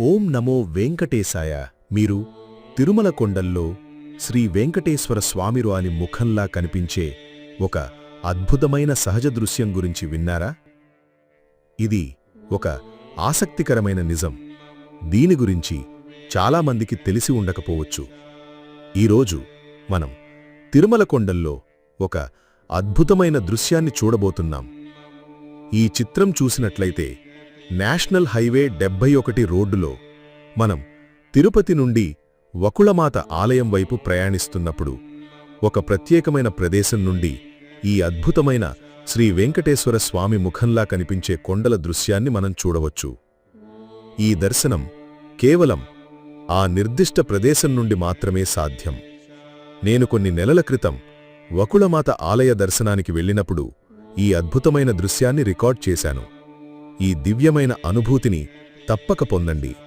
ఓం నమో వెంకటేశాయ. మీరు తిరుమల కొండల్లో శ్రీ వెంకటేశ్వర అని ముఖంలా కనిపించే ఒక అద్భుతమైన సహజ దృశ్యం గురించి విన్నారా? ఇది ఒక ఆసక్తికరమైన నిజం. దీని గురించి చాలామందికి తెలిసి ఉండకపోవచ్చు. ఈరోజు మనం తిరుమల కొండల్లో ఒక అద్భుతమైన దృశ్యాన్ని చూడబోతున్నాం. ఈ చిత్రం చూసినట్లయితే నేషనల్ హైవే డెబ్బై ఒకటి రోడ్డులో మనం తిరుపతి నుండి వకుళమాత ఆలయం వైపు ప్రయాణిస్తున్నప్పుడు ఒక ప్రత్యేకమైన ప్రదేశం నుండి ఈ అద్భుతమైన శ్రీ వెంకటేశ్వర స్వామి ముఖంలా కనిపించే కొండల దృశ్యాన్ని మనం చూడవచ్చు. ఈ దర్శనం కేవలం ఆ నిర్దిష్ట ప్రదేశం నుండి మాత్రమే సాధ్యం. నేను కొన్ని నెలల క్రితం వకుళమాత ఆలయ దర్శనానికి వెళ్ళినప్పుడు ఈ అద్భుతమైన దృశ్యాన్ని రికార్డ్ చేశాను. ఈ దివ్యమైన అనుభూతిని తప్పక పొందండి.